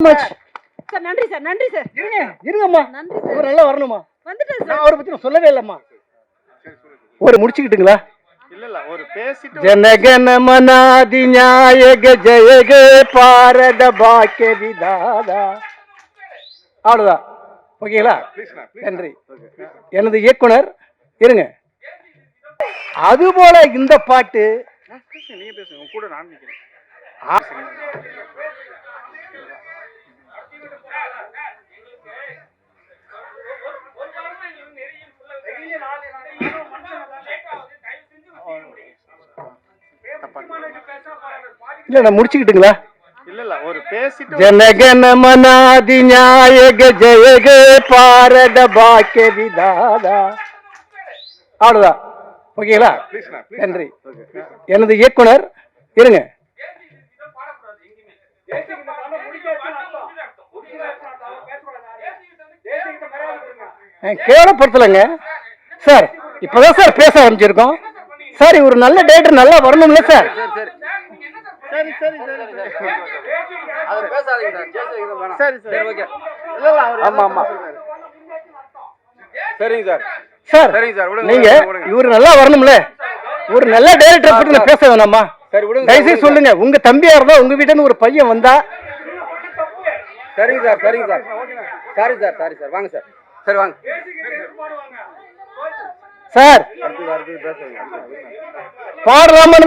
Sir நன்றி sir நன்றி sir இருங்க இருங்கம்மா. நன்றி சார் நல்லா வரணுமா வந்துட்டேன் சார் நான் அவரை பத்தி நான் சொல்லவே இல்லைம்மா. ஒரு முடிச்சுக்கிட்டுங்களா? இல்ல இல்ல ஒரு பேசிட்டு ஜனகன மனாதி நாயக ஜெயக பாரத பாக்கிய விதாதா ஓகேங்களா? நன்றி. எனது இயக்குனர் இருங்க. அதுபோல இந்த பாட்டு கூட நான் இல்ல. நான் முடிச்சுக்கிட்டுங்களா? இல்ல இல்ல ஒரு பேசிட்டு ஜனகன மனாதி நாயக ஜெயக பாரத பாக்கிய விதாதா. அவ்வளவுதான். ஓகேங்களா? நன்றி. எனது இயக்குனர் இருங்க. கேவலப்படுத்தலைங்க. சார் இப்பதான் சார் பேச ஆரம்பிச்சிருக்கோம். சார் இவர் நல்ல டேரக்டர் நல்லா வரணும்ல சார்? சரி சரி சரி. சரி அவர் பேசாதீங்க சார். பேசுறது வேணாம். சரி சரி. ஓகே. இல்ல ஆமா, ஆமா. சரிங்க சார். சார் சரிங்க சார், நீங்க. இவர் நல்லா வரணும்ல? ஒரு நல்ல டைரக்டர் பத்தி நான் பேச வேணாமா? சரி விடுங்க தயவுசெய்து சொல்லுங்க. உங்க தம்பியா இருந்தா உங்க இருந்து ஒரு பையன் வந்தா சரிங்க சார் சரிங்க sir. Sorry sir sorry sir. வாங்க சார். சரி வாங்க. சார்.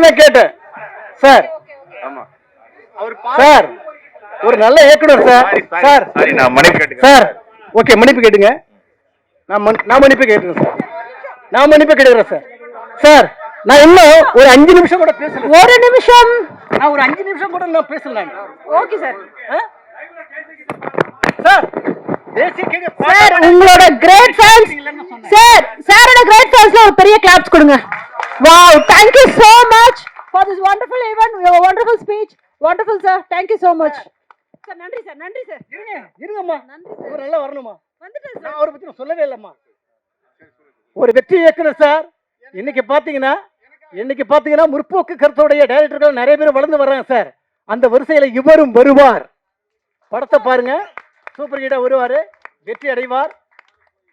தான் கேட்டேன். சார். ஆமா அவர் சார் ஒரு நல்ல இயக்குனர் சார். சார். சரி நான் மன்னிப்பு கேட்டுக்கிறேன். சார். ஓகே மன்னிப்பு கேட்டுங்க. நான் நான் மன்னிப்பு கேட்டுக்கிறேன் சார். நான் மன்னிப்பு கேட்டுக்கிறேன் சார். சார் நான் இன்னும் ஒரு அஞ்சு நிமிஷம் கூட பேசல. ஒரு நிமிஷம். நான் ஒரு அஞ்சு நிமிஷம் கூட நான் பேசல. Okay sir. சார். சார் உங்களோட கிரேட் ஃபேன்ஸ் சார் சாரோட கிரேட் ஃபேன்ஸ்ல ஒரு பெரிய கிளாப்ஸ் கொடுங்க. Wow thank you so much for this wonderful event your wonderful speech wonderful sir thank you so much sir நன்றி சார் நன்றி சார் இருங்க இருங்கம்மா. நன்றி நல்லா வரணுமா வந்துட்டேன் சார் நான் அவரை பத்தி நான் சொல்லவே இல்லைம்மா. ஒரு வெற்றி இயக்குனர் சார் இன்னைக்கு பாத்தீங்கன்னா இன்னைக்கு பாத்தீங்கன்னா முற்போக்கு கருத்துடைய டைரக்டர்கள் நிறைய பேர் வளர்ந்து வர்றாங்க சார் அந்த வரிசையில இவரும் வருவார். படத்தை பாருங்க. சூப்பர் ஹீட்டா வருவாரு. வெற்றி அடைவார்.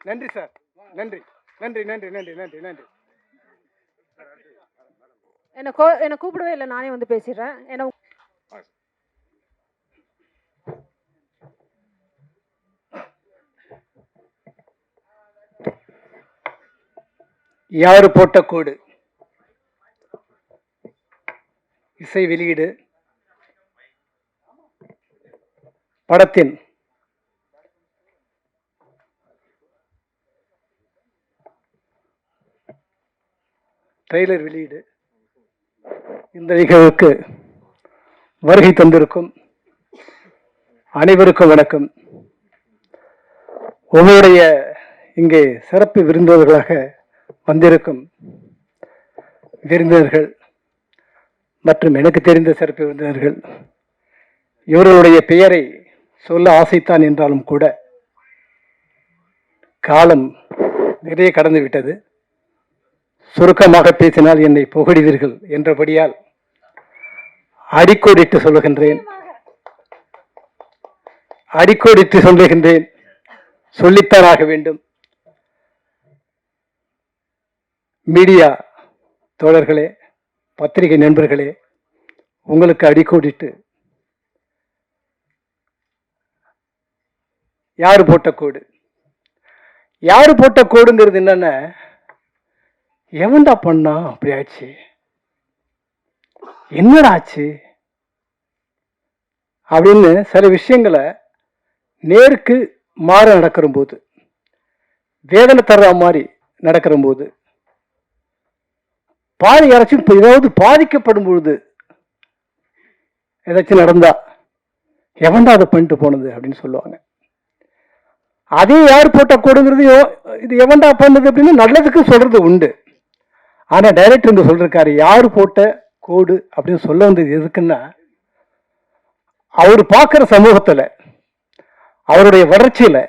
நன்றி சார் நன்றி. நன்றி நன்றி நன்றி நன்றி நன்றி. என்ன கோ என்ன கூப்பிடவே இல்லை நானே வந்து பேசிடுறேன். என்ன யாரு போட்ட கோடு? இசை வெளியீடு. படத்தின் ட்ரெய்லர் வெளியீடு. இந்த நிகழ்வுக்கு வருகை தந்திருக்கும் அனைவருக்கும் வணக்கம். உங்களுடைய இங்கே சிறப்பு விருந்தவர்களாக வந்திருக்கும் விருந்தினர்கள் மற்றும் எனக்கு தெரிந்த சிறப்பு விருந்தினர்கள் இவர்களுடைய பெயரை சொல்ல ஆசைத்தான் என்றாலும் கூட காலம் நிறைய கடந்து விட்டது. சுருக்கமாக பேசினால் என்னை புகழிவீர்கள் என்றபடியால் அடிக்கோடிட்டு சொல்லுகின்றேன். அடிக்கோடிட்டு சொல்லுகின்றேன். சொல்லித்தான் ஆக வேண்டும். மீடியா தோழர்களே பத்திரிகை நண்பர்களே உங்களுக்கு அடிக்கோடிட்டு யார் போட்ட கோடு? யார் போட்ட கோடுங்கிறது என்னன்னா? எவன்டா பண்ணா? அப்படி ஆச்சு என்னடா ஆச்சு? அப்படின்னு சில விஷயங்களை நேருக்கு மாற நடக்கிற போது வேதனை தர்ற மாதிரி நடக்கிற போது பாதி யாராச்சும் இப்போ ஏதாவது பாதிக்கப்படும் பொழுது ஏதாச்சும் நடந்தா எவன்டா அதை பண்ணிட்டு போனது அப்படின்னு சொல்லுவாங்க. அதே யார் போட்ட கோடுங்கிறது இது எவன்டா பண்ணது அப்படின்னு நல்லதுக்கு சொல்றது உண்டு. ஆனால் டைரக்டர் இங்கே சொல்லியிருக்காரு யார் போட்ட கோடு அப்படின்னு சொல்ல வந்தது எதுக்குன்னா அவர் பார்க்குற சமூகத்தில் அவருடைய வளர்ச்சியில்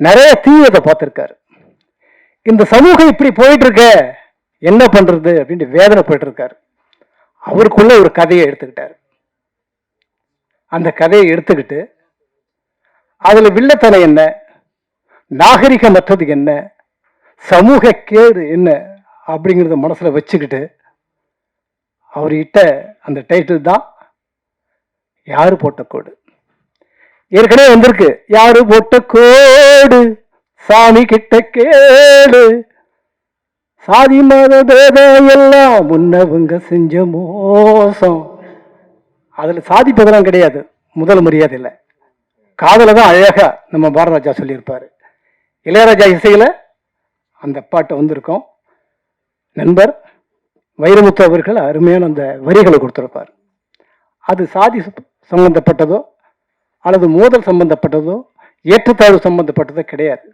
நிறைய தீவிரத்தை பார்த்துருக்காரு. இந்த சமூகம் இப்படி போயிட்டு இருக்க என்ன பண்ணுறது அப்படின்ட்டு வேதனை போயிட்டு இருக்காரு அவருக்குள்ள ஒரு கதையை எடுத்துக்கிட்டார். அந்த கதையை எடுத்துக்கிட்டு அதில் வில்லத்தலை என்ன நாகரிகமற்றது என்ன சமூக கேடு என்ன அப்படிங்கிறத மனசில் வச்சுக்கிட்டு அவர் அந்த டைட்டில் தான் யார் போட்ட கோடு? ஏற்கனவே வந்திருக்கு. யாரு போட்ட கோடு? சாமி கிட்ட கேடு. சாதி மத பேதம் எல்லாம் முன்னவங்க செஞ்ச மோசம். அதில் சாதி கிடையாது. முதல் மரியாதை இல்லை காதல தான் அழகாக நம்ம பாரதராஜா சொல்லியிருப்பார். இளையராஜா இசையில் அந்த பாட்டு வந்திருக்கோம். நண்பர் வைரமுத்து அவர்கள் அருமையான அந்த வரிகளை கொடுத்துருப்பார். அது சாதி சம்பந்தப்பட்டதோ அல்லது மோதல் சம்பந்தப்பட்டதோ ஏற்றத்தாழ்வு சம்பந்தப்பட்டதோ கிடையாது.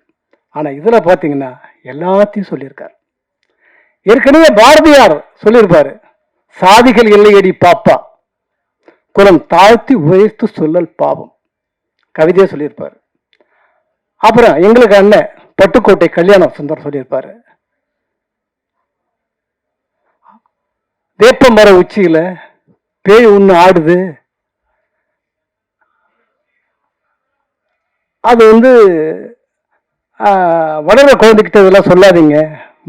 ஆனால் இதில் பார்த்தீங்கன்னா எல்லாத்தையும் சொல்லியிருக்கார். ஏற்கனவே பாரதியார் சொல்லியிருப்பார் சாதிகள் இல்லையடி பாப்பா. குலம் தாழ்த்தி உயர்த்து சொல்லல் பாவம். கவிதையே சொல்லியிருப்பார். அப்புறம் எங்களுக்கு அண்ணன் பட்டுக்கோட்டை கல்யாணம் சுந்தரம் சொல்லியிருப்பாரு. வேப்ப மர உச்சியில பேய் ஒண்ணு ஆடுது. அது வந்து வளர குழந்தைகிட்ட இதெல்லாம் சொல்லாதீங்க.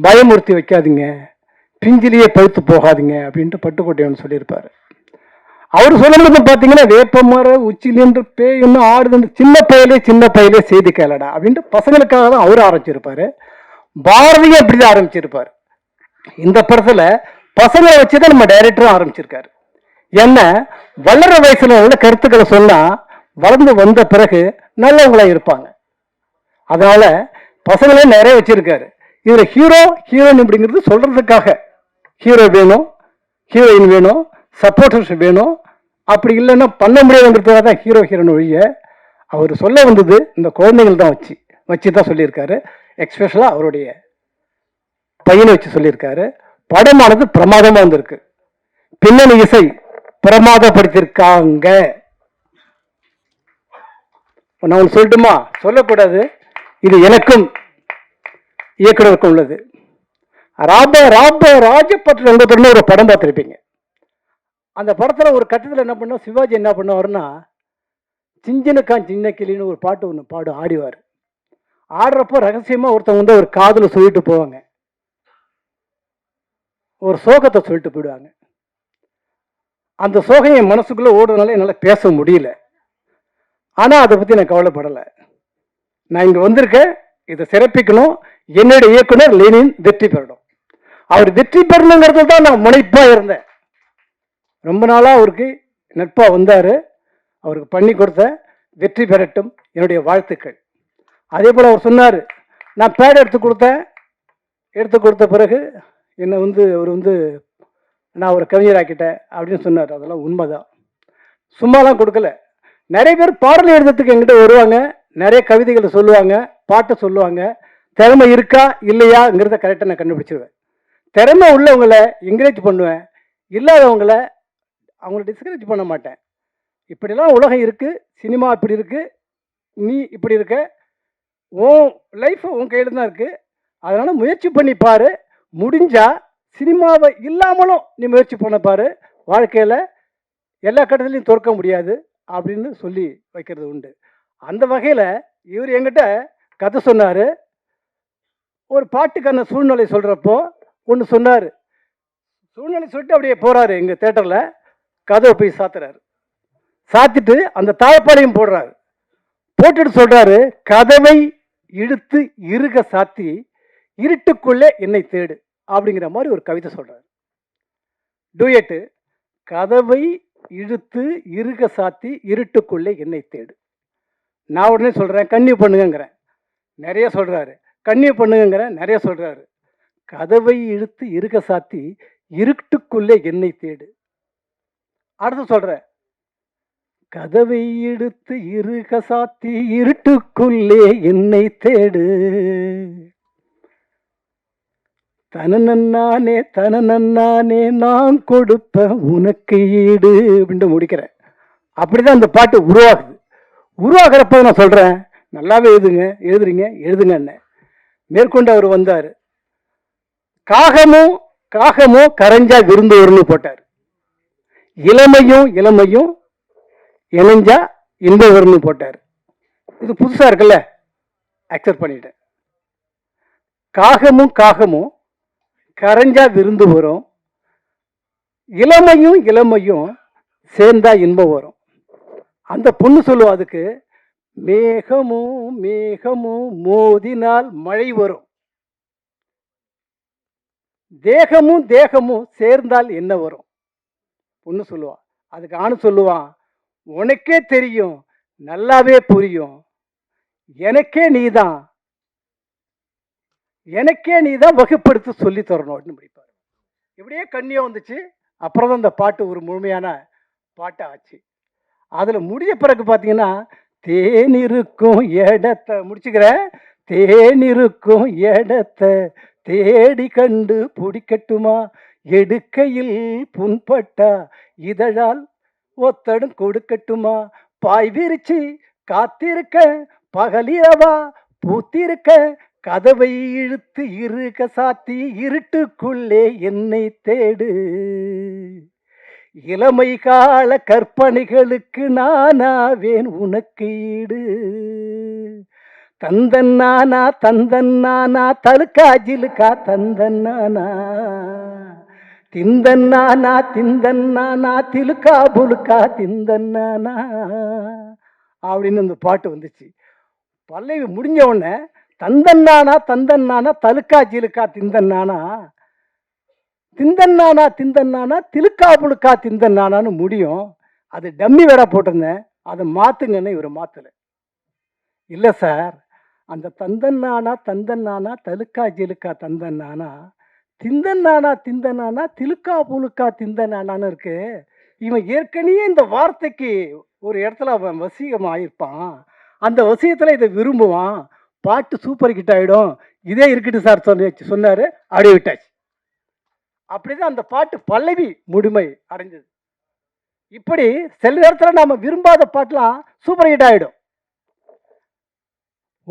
பயமுறுத்தி வைக்காதீங்க. பிஞ்சிலேயே பழுத்து போகாதீங்க அப்படின்ட்டு பட்டுக்கோட்டையவன் ஒன்று சொல்லியிருப்பாரு. அவர் சொல்லும்போது பார்த்தீங்கன்னா வேப்ப மர உச்சிலின்று பேய் இன்னும் ஆடுதுன்னு சின்ன பையலே சின்ன பையலே செய்தி கேளடா அப்படின்ட்டு பசங்களுக்காக தான் அவர் ஆரம்பிச்சிருப்பாரு. பாரதியும் அப்படிதான் ஆரம்பிச்சிருப்பார். இந்த படத்தில் பசங்களை வச்சுதான் நம்ம டைரக்டரும் ஆரம்பிச்சிருக்காரு. என்ன? வளர்ற வயசுல நல்ல கருத்துக்களை சொன்னா வளர்ந்து வந்த பிறகு நல்லவங்களா இருப்பாங்க. அதனால பசங்களே நிறைய வச்சிருக்காரு. இதுல ஹீரோ ஹீரோயின் அப்படிங்கிறது சொல்றதுக்காக. ஹீரோ வேணும் ஹீரோயின் வேணும் சப்போர்ட்டர்ஸ் வேணும். அப்படி இல்லைன்னா பண்ண முடியாதுங்கிறதுக்காக தான் ஹீரோ ஹீரோன் ஒழிய அவர் சொல்ல வந்தது இந்த குழந்தைகள் தான் வச்சு வச்சு தான் சொல்லியிருக்காரு. எக்ஸ்பெஷலாக அவருடைய பையனை வச்சு சொல்லியிருக்காரு. படமானது பிரமாதமா வந்திருக்கு. பின்னணி இசை பிரமாதப்படுத்தியிருக்காங்க நான் ஒன்று சொல்லட்டுமா? சொல்லக்கூடாது. இது எனக்கும் இயக்குனருக்கும் உள்ளது. ராப ராப ராஜபட் ரங்கத்துடன் ஒரு படம் பார்த்துருப்பீங்க. அந்த படத்தில் ஒரு கட்டத்தில் என்ன பண்ணோம்? சிவாஜி என்ன பண்ணுவாருன்னா சிஞ்சனுக்கான் சின்ன கிளின்னு ஒரு பாட்டு ஒன்று பாடு ஆடிவார். ஆடுறப்போ ரகசியமாக ஒருத்தவங்க வந்து ஒரு காதில் சொல்லிட்டு போவாங்க. ஒரு சோகத்தை சொல்லிட்டு போயிடுவாங்க. அந்த சோகம் என் மனசுக்குள்ளே ஓடுறதுனால என்னால் பேச முடியல. ஆனால் அதை பற்றி நான் கவலைப்படலை. நான் இங்கே வந்திருக்கேன். இதை சிறப்பிக்கணும். என்னுடைய இயக்குனர் லெனின் வெற்றி பெறணும். அவர் வெற்றி பெறணுங்கிறது தான் நான் முனைப்பாக இருந்தேன். ரொம்ப நாளாக அவருக்கு நட்பாக வந்தார். அவருக்கு பண்ணி கொடுத்த வெற்றி பெறட்டும் என்னுடைய வாழ்த்துக்கள். அதே போல் அவர் சொன்னார் நான் பேட் எடுத்து கொடுத்தேன். எடுத்து கொடுத்த பிறகு என்னை வந்து அவர் வந்து நான் ஒரு கவிஞராக்கிட்டேன் அப்படின்னு சொன்னார். அதெல்லாம் உண்மைதான். சும்மாலாம் கொடுக்கல. நிறைய பேர் பாடல் எழுதுறதுக்கு எங்கிட்ட வருவாங்க. நிறைய கவிதைகளை சொல்லுவாங்க பாட்டை சொல்லுவாங்க. திறமை இருக்கா இல்லையாங்கிறத கரெக்டாக நான் கண்டுபிடிச்சிருவேன். திறமை உள்ளவங்களை என்கரேஜ் பண்ணுவேன். இல்லாதவங்கள அவங்கள டிஸ்கரேஜ் பண்ண மாட்டேன். இப்படிலாம் உலகம் இருக்குது சினிமா இப்படி இருக்குது நீ இப்படி இருக்க உன் லைஃப் உன் கையில் தான் இருக்குது அதனால் முயற்சி பண்ணி பாரு. முடிஞ்சா சினிமாவை இல்லாமலும் நீ முயற்சி பண்ண பாரு. வாழ்க்கையில் எல்லா கட்டத்துலையும் தோற்க முடியாது அப்படின்னு சொல்லி வைக்கிறது உண்டு. அந்த வகையில் இவர் என்கிட்ட கதை சொன்னார். ஒரு பாட்டுக்கான சூழ்நிலை சொல்கிறப்போ ஒன்று சொன்னார். சூழ்நிலை சொல்லிட்டு அப்படியே போகிறாரு எங்கள் தேட்டரில் கதவை போய் சாத்துறாரு. சாத்திட்டு அந்த தாழ்பாளையம் போடுறாரு. போட்டுட்டு சொல்கிறாரு கதவை இழுத்து இருக சாத்தி இருட்டுக்குள்ளே என்னை தேடு அப்படிங்கிற மாதிரி ஒரு கவிதை சொல்கிறார் டூயட்டு கதவை இழுத்து இருக சாத்தி இருட்டுக்குள்ளே என்னை தேடு. நான் உடனே சொல்கிறேன் கண்ணி பண்ணுங்கிறேன் நிறைய சொல்கிறாரு கண்ணி பண்ணுங்கிறேன் நிறைய சொல்கிறாரு கதவை இழுத்து இருக சாத்தி இருட்டுக்குள்ளே என்னை தேடு. அடுத்து சொல்கிற கதவை இழுத்து இருக சாத்தி இருட்டுக்குள்ளே என்னை தேடு. தனநன்னானே தனநன்னானே நான் கொடுப்ப உனக்கு ஈடு அப்படின்ட்டு முடிக்கிறேன் அப்படிதான் அந்த பாட்டு உருவாகுது. உருவாகிறப்ப நான் சொல்கிறேன் நல்லாவே எழுதுங்க எழுதுறீங்க எழுதுங்க என்ன மேற்கொண்டு அவர் வந்தார். காகமோ காகமோ கரைஞ்சா விருந்து வரும்னு போட்டார். இளமையும் இளமையும் இணைஞ்சா இன்ப வரும்னு போட்டார். இது புதுசாக இருக்குல்ல? அக்செப்ட் பண்ணிட்டேன். காகமும் காகமும் கரைஞ்சா விருந்து வரும். இளமையும் இளமையும் சேர்ந்தா இன்பம் வரும். அந்த பொண்ணு சொல்லுவா அதுக்கு மேகமும் மேகமும் மோதினால் மழை வரும். தேகமும் தேகமும் சேர்ந்தால் என்ன வரும்? பொண்ணு சொல்லுவா. அதுக்கு ஆணு சொல்லுவான் உனக்கே தெரியும் நல்லாவே புரியும். எனக்கே நீதான். எனக்கே நீ தான் வகுப்படுத்தி சொல்லி தரணும் அப்படின்னு முடிப்பார். இப்படியே கண்ணியம் வந்துச்சு. அப்புறம் தான் இந்த பாட்டு ஒரு முழுமையான பாட்டாக ஆச்சு. அதில் முடிய பிறகு பார்த்தீங்கன்னா தேன் இருக்கும் இடத்த முடிச்சுக்கிறேன். தேன் இருக்கும் இடத்த தேடி கண்டு பிடிக்கட்டுமா? எடுக்கையில் புண்பட்டா இதழால் ஒத்தடும் கொடுக்கட்டுமா? பாய் விரிச்சு காத்திருக்க பகலிரவா பூத்திருக்க கதவை இழுத்து இருக சாத்தி இருட்டுக்குள்ளே என்னை தேடு. இளமை கால கற்பனைகளுக்கு நானாவேன் உனக்கு ஈடு. தந்தன் நானா தந்தன் நானா தலுக்கா ஜிலுக்கா தந்தன் நானா. திந்தன் நானா திந்தன் நானா திலுக்கா புலுக்கா திந்தன் நானா. அப்படின்னு அந்த பாட்டு வந்துச்சு. பல்லவி முடிஞ்ச உடனே தந்தன்னானா தந்தன் நானா தலுக்கா ஜிலுக்கா திந்தன் நானா திந்தன் நானா திலுக்கா புலுக்கா திந்தன் முடியும். அது டம்மி வேற போட்டிருந்தேன். அதை மாற்றுங்கன்னு இவர் மாற்றலை இல்லை சார் அந்த தந்தன் நானா தந்தன் நானா தலுக்கா ஜிலுக்கா தந்தன் நானா திந்தன் நானா திலுக்கா புழுக்கா திந்தன் இருக்கு. இவன் ஏற்கனவே இந்த வார்த்தைக்கு ஒரு இடத்துல அவன் வசீகமாக இருப்பான் அந்த வசியத்தில் இதை விரும்புவான். பாட்டு சூப்பர் ஹிட் ஆகிடும் இதே இருக்கட்டும் சார் சொல்லி சொன்னார் அப்படியே விட்டாச்சு. அப்படிதான் அந்த பாட்டு பல்லவி முழுமை அடைஞ்சது. இப்படி சில நேரத்தில் நாம் விரும்பாத பாட்டெலாம் சூப்பர் ஹிட் ஆகிடும்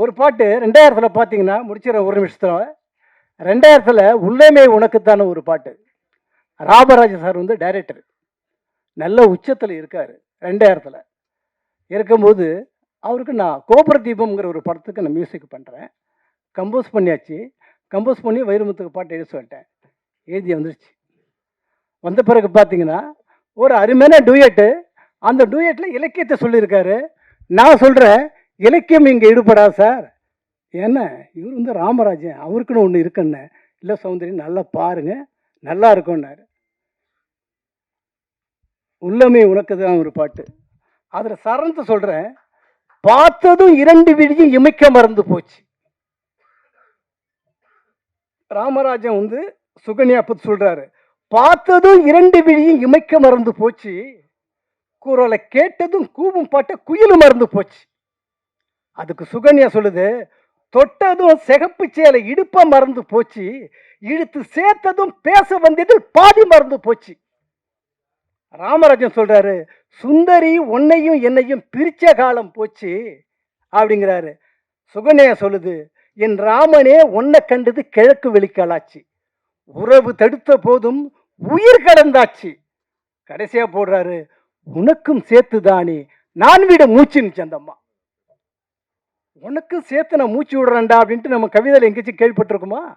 ஒரு பாட்டு ரெண்டாயிரத்தில் பார்த்தீங்கன்னா முடிச்சிடறேன் ஒரு நிமிஷத்தில். ரெண்டாயிரத்தில் உள்ளமே உனக்குத்தான ஒரு பாட்டு. ராமராஜ சார் வந்து டைரக்டர் நல்ல உச்சத்தில் இருக்கார் ரெண்டாயிரத்தில். இருக்கும்போது அவருக்கு நான் கோபுர தீபம்ங்கிற ஒரு படத்துக்கு நான் மியூசிக் பண்ணுறேன் கம்போஸ் பண்ணியாச்சு. கம்போஸ் பண்ணி வைரமுத்துக்கு பாட்டு எழுத சொல்லிட்டேன். எழுதி வந்துருச்சு. வந்த பிறகு பார்த்தீங்கன்னா ஒரு அருமையான டூயட்டு அந்த டூயட்டில் இலக்கியத்தை சொல்லியிருக்காரு. நான் சொல்கிறேன் இலக்கியம் இங்கே ஈடுபடா சார். ஏன்னா இவர் வந்து ராமராஜன் அவருக்குன்னு ஒன்று இருக்குன்னு. இல்லை சௌந்தரி நல்லா பாருங்க நல்லா இருக்கும்னாரு. உள்ளமே உனக்கு தான் ஒரு பாட்டு. அதில் சரணத்தை சொல்கிறேன் பார்த்ததும் இரண்டு விழியும் இமைக்க மறந்து போச்சு. ராமராஜன் வந்து சுகன்யா பத்தி சொல்றாரு பார்த்ததும் இரண்டு விழியும் இமைக்க மறந்து போச்சு குரலை கேட்டதும் கூவும் பாட்ட குயிலு மறந்து போச்சு. அதுக்கு சுகன்யா சொல்லுது தொட்டதும் சிகப்பு சேலை இடுப்ப மறந்து போச்சு இழுத்து சேர்த்ததும் பேச வந்ததில் பாதி மறந்து போச்சு. ராமராஜன் சொல்றாரு சுந்தரி உன்னையும் என்னையும் பிரிச்ச காலம் போச்சு அப்படிங்கிறாரு. சுகன்யா சொல்லுது என் ராமனே உன்னை கண்டது கிழக்கு வெளிக்காலாச்சு. உறவு தடுத்த போதும் உயிர் கடந்தாச்சு. கடைசியா போடுறாரு உனக்கும் சேர்த்து தானே நான் விட மூச்சுன்னு சந்தம்மா உனக்கும் சேர்த்து நான் மூச்சு விடுறேன்டா அப்படின்ட்டு நம்ம கவிதையில் எங்கேயாச்சும் கேள்விப்பட்டிருக்குமா?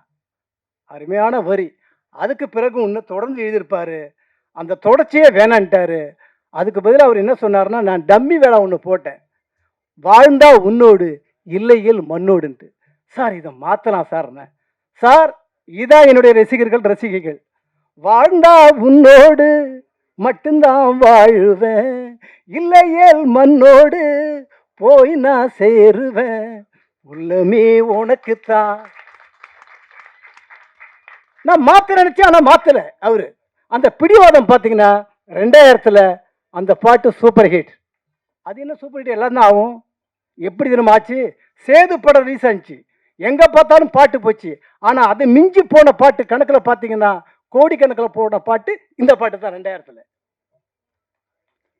அருமையான வரி. அதுக்கு பிறகு இன்னும் தொடர்ந்து எழுதியிருப்பாரு. அந்த தொடர்ச்சியே வேணான்ட்டாரு. அதுக்கு பதில் அவர் என்ன சொன்னார்னா நான் டம்மி வேலை ஒன்று போட்டேன். வாழ்ந்தா உன்னோடு இல்லையில் மண்ணோடுன்ட்டு. சார் இதை மாற்றலாம் சார்ண்ணே சார் இதான் என்னுடைய ரசிகர்கள் ரசிகைகள். வாழ்ந்தா உன்னோடு மட்டும்தான் வாழுவேன். இல்லையேல் மண்ணோடு போய் நான் சேருவேன். உள்ளமே உனக்குத்தான். நான் மாத்த நினைச்சேன் ஆனால் மாற்றலை அவரு. அந்த பிடிவாதம் பார்த்தீங்கன்னா ரெண்டாயிரத்தில் அந்த பாட்டு சூப்பர் ஹிட் அது என்ன சூப்பர் ஹிட் எல்லாம் தான் ஆகும். எப்படி தினம் ஆச்சு? சேது படம் ரிலீஸ் ஆச்சு எங்கே பார்த்தாலும் பாட்டு போச்சு. ஆனால் அது மிஞ்சி போன பாட்டு கணக்கில் பார்த்தீங்கன்னா கோடிக்கணக்கில் போன பாட்டு இந்த பாட்டு தான் ரெண்டாயிரத்தில்.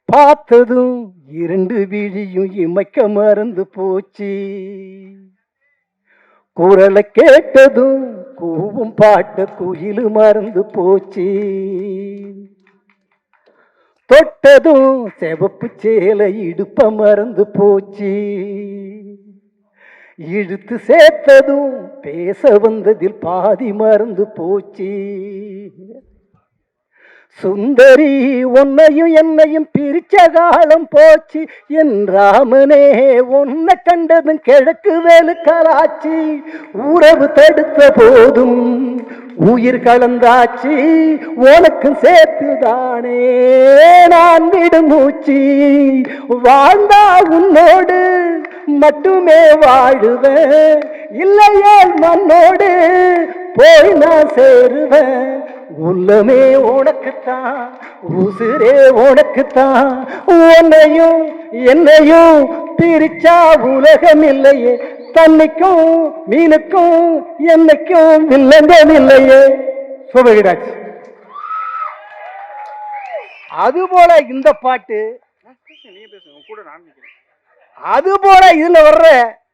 பார்த்ததும் இரண்டு விழியும் இமைக்க மறந்து போச்சு. குரலை கேட்டதும் கூவும் பாட்ட குயிலு மறந்து போச்சு. தொட்டதும் செவப்பு சேலை இடுப்ப மறந்து போச்சு. இழுத்து சேர்த்ததும் பேச வந்ததில் பாதி மறந்து போச்சு. சுந்தரி உன்னையும் என்னையும் பிரிச்ச காலம் போச்சு. என் ராமனே உன்னை கண்டதும் கிழக்கு வேலு கலாச்சி உறவு தடுத்த போதும் உயிர் கலந்தாச்சு. உனக்கும் சேர்த்துதானே நான் விடுமூச்சி வாழ்ந்தா உன்னோடு மட்டுமே வாழுவேன். இல்லையே மண்ணோடு போய் நான் சேருவேன். உள்ளமே உனக்குத்தான் உசுரே உனக்குத்தான். உன்னையும் என்னையும் பிரிச்சா உலகம் இல்லையே தன்னைக்கும் மீனுக்கும் என்னைக்கும் வில்லங்கம் இல்லையே சுபகிராஜ் அதுபோல இந்த பாட்டு கூட நான் அது போல இதுல வர்ற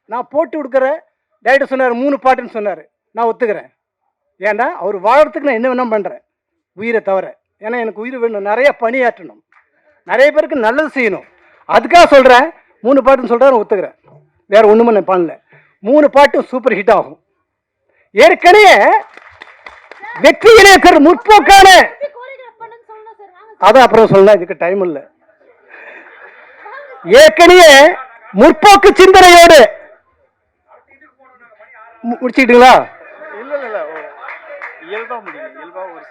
நான் போட்டு கொடுக்குற டைரக்டர் சொன்னார் மூணு பாட்டுன்னு சொன்னார். நான் ஒத்துக்கிறேன். ஏன்னா அவர் வாழறதுக்கு நான் என்ன வேணால் பண்ணுறேன் உயிரை தவிர. ஏன்னா எனக்கு உயிர் வேணும். நிறைய பணியாற்றணும். நிறைய பேருக்கு நல்லது செய்யணும். அதுக்காக சொல்கிறேன் மூணு பாட்டுன்னு சொல்கிறேன் ஒத்துக்கிறேன். வேறு ஒன்றுமே நான் பண்ணல. மூணு பாட்டும் சூப்பர் ஹிட் ஆகும். ஏற்கனவே வெற்றி இணையக்கர் முற்போக்கான அதான் அப்புறம் சொல்லலாம் இதுக்கு டைம் இல்லை. ஏற்கனவே முற்போக்கு சிந்தனையோடு மு- முடிச்சுக்கிட்டீங்களா இல்ல இல்ல இல்ல ஒரு இயல்பா முடியும் இயல்பா ஒரு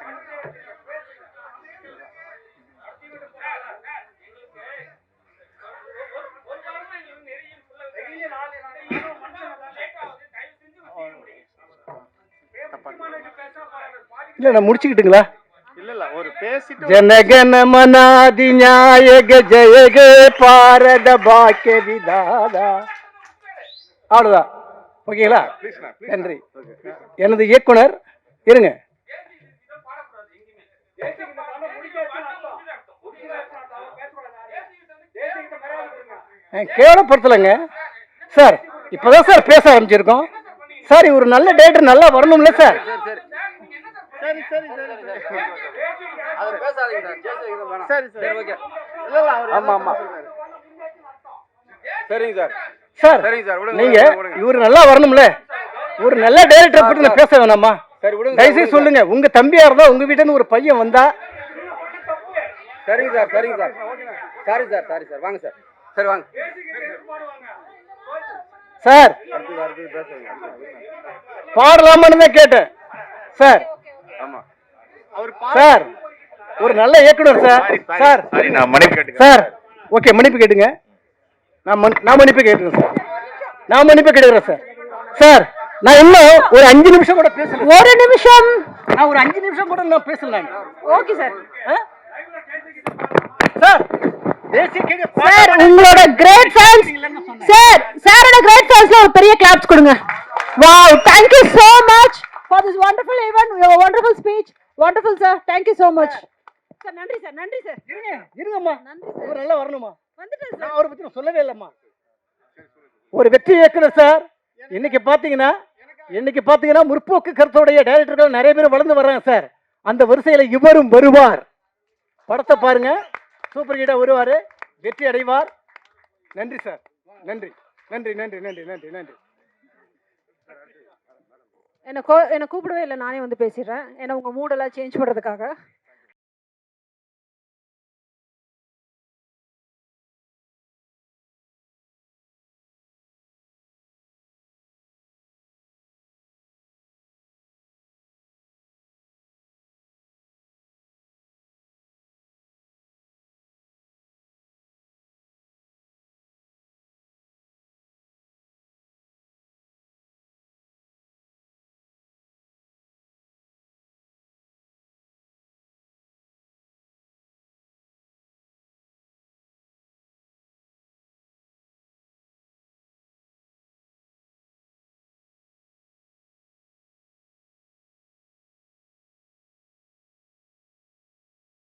இல்லை நான் முடிச்சுக்கிட்டுங்களா? இல்ல இல்ல ஒரு பேசிட்டு ஜனகன மனாதி நாயக ஜெயக பாரத பாக்கிய விதாதா. அவ்வளோதான் ஓகேங்களா? நன்றி. எனது இயக்குனர் இருங்க. கேவலப்படுத்தலைங்க. சார் இப்போதான் சார் பேச ஆரம்பிச்சிருக்கோம். சார் இவர் நல்ல டேரக்டர் நல்லா வரணும்ல சார். சரி சரி சரி சரி. சரி அவர் பேசாதீங்க சார் பேசுறீங்க வேணாம் சரி சரி சரி ஓகே இல்ல ஆமா, ஆமா. சரிங்க சார். சார் சரிங்க சார் நீங்க. இவரு நல்லா வரணும்ல. ஒரு நல்ல டைரக்டர் பத்தி நான் பேச வேணாமா? சரி விடுங்க தயவுசெய்து சொல்லுங்க. உங்க தம்பியா இருந்தா உங்க வீட்டுல இருந்து ஒரு பையன் வந்தா சரிங்க சார் சரிங்க sir. Sorry sir sorry sir. வாங்க சார். சரி வாங்க. சார் பாடலாமான்னு தான் கேட்டேன். சார். ஆமா. அவர் சார் ஒரு நல்ல இயக்குனர் சார் சார். சரி நான் மன்னிப்பு கேட்டுக்கிறேன். சார் ஓகே மன்னிப்பு கேட்டுங்க. நான் மன்- நான் மன்னிப்பு கேட்டுக்கிறேன் சார். நான் மன்னிப்பு கேட்டுக்கிறேன் சார். சார் நான் இன்னும் ஒரு அஞ்சு நிமிஷம் கூட பேசல. ஒரு நிமிஷம். நான் ஒரு அஞ்சு நிமிஷம் கூட நான். பேசலாம் ஓகே சார். சார் சார் உங்களோட கிரேட் ஃபேன்ஸ் சார் சாரோட கிரேட் ஃபேன்ஸ்ல ஒரு பெரிய கிளாப்ஸ் கொடுங்க. Wow thank you so much for this wonderful event your wonderful speech. Wonderful sir. Thank you so much. Sir நன்றி சார் நன்றி சார் இருங்க இருங்கம்மா. நன்றி ஒரு நல்லா வரணுமா? வந்துட்டேன் நான் அவரை பத்தி நான் சொல்லவே இல்லைம்மா. ஒரு வெற்றி இயக்குனர் சார் இன்னைக்கு பார்த்தீங்கன்னா இன்னைக்கு பார்த்தீங்கன்னா முற்போக்கு கருத்துடைய டைரக்டர்கள் நிறைய பேர் வளர்ந்து வர்றாங்க சார். அந்த வரிசையில் இவரும் வருவார். படத்தை பாருங்க. சூப்பர் ஹீட்டாக வருவார். வெற்றி அடைவார். நன்றி சார். நன்றி. நன்றி நன்றி நன்றி நன்றி நன்றி. என்னை கோ என்னை கூப்பிடவே இல்லை. நானே வந்து பேசிடுறேன். ஏன்னா உங்கள் மூடெல்லாம் சேஞ்ச் பண்ணுறதுக்காக